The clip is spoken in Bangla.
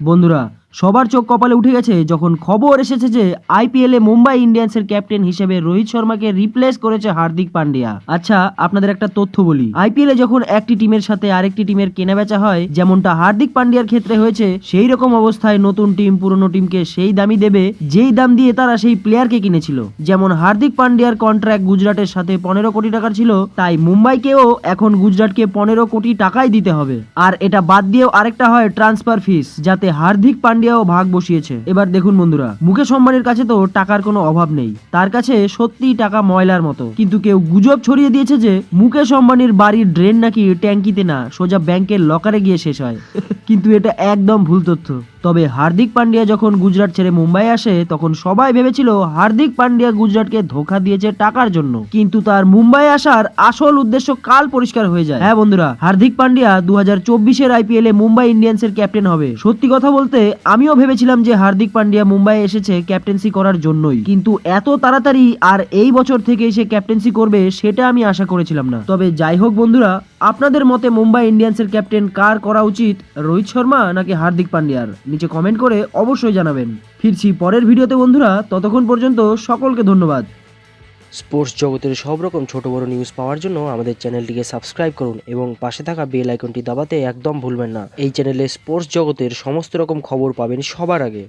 বন্ধুরা সবার চোখ কপালে উঠে গেছে যখন খবর এসেছে যে আইপিএলে মুম্বাই ইন্ডিয়ান্সের ক্যাপ্টেন হিসেবে রোহিত শর্মাকে রিপ্লেস করেছে হার্দিক পান্ডিয়া। আচ্ছা আপনাদের একটা তথ্য বলি। আইপিএলে যখন একটি টিমের সাথে আরেকটি টিমের কেনাবেচা হয়, যেমনটা হার্দিক পান্ডিয়ার ক্ষেত্রে হয়েছে সেই রকম অবস্থায় নতুন টিম, পুরনো টিমকে সেই দামই দেবে, যেই দাম দিয়ে তারা সেই প্লেয়ারকে কিনেছিল। যেমন হার্দিক পান্ডিয়ার কন্ট্রাক্ট গুজরাটের সাথে পনেরো কোটি টাকার ছিল, তাই মুম্বাইকেও এখন গুজরাটকে পনেরো কোটি টাকাই দিতে হবে। আর এটা বাদ দিয়েও আরেকটা হয় ট্রান্সফার ফিস যাতে হার্দিক পান্ডিয়াও ভাগ বসিয়েছে। এবার দেখুন বন্ধুরা, মুকেশ অম্বানির কাছে তো টাকার কোনো অভাব নেই। তার কাছে সত্যিই টাকা ময়লার মতো। কিন্তু কেউ গুজব ছড়িয়ে দিয়েছে যে, মুকেশ অম্বানির বাড়ির ড্রেন নাকি ট্যাঙ্কিতে না, সোজা ব্যাংকের লকারে গিয়ে শেষ হয়। কিন্তু এটা একদম ভুল তথ্য। তবে হার্দিক পান্ডিয়া যখন গুজরাট ছেড়ে মুম্বাই আসে, তখন সবাই ভেবেছিল হার্দিক পান্ডিয়া গুজরাটকে ধোকা দিয়েছে টাকার জন্য। কিন্তু তার মুম্বাই আসার আসল উদ্দেশ্য কাল পরিষ্কার হয়ে যায়। হ্যাঁ বন্ধুরা, হার্দিক পান্ডিয়া দু হাজার চব্বিশের আইপিএল এ মুম্বাই ইন্ডিয়ান্সের ক্যাপ্টেন হবে। সত্যি কথা বলতে, আমিও ভেবেছিলাম যে হার্দিক পান্ডিয়া মুম্বাই এসেছে ক্যাপ্টেন্সি করার জন্যই। কিন্তু এত তাড়াতাড়ি আর এই বছর থেকে সে ক্যাপ্টেন্সি করবে, সেটা আমি আশা করেছিলাম না। তবে যাই হোক বন্ধুরা, আপনাদের মতে মুম্বাই ইন্ডিয়ান্সের ক্যাপ্টেন কার করা উচিত? রোহিত শর্মা নাকি হার্দিক পান্ডিয়ার? নিচে কমেন্ট করে অবশ্যই জানাবেন। ফিরছি পরের ভিডিওতে, বন্ধুরা। ততক্ষণ পর্যন্ত সকলকে ধন্যবাদ। স্পোর্টস জগতের সব রকম ছোট বড় নিউজ পাওয়ার জন্য আমাদের চ্যানেলটিকে সাবস্ক্রাইব করুন এবং পাশে থাকা বেল আইকনটি দাবাতে একদম ভুলবেন না। এই চ্যানেলে স্পোর্টস জগতের সমস্ত রকম খবর পাবেন সবার আগে।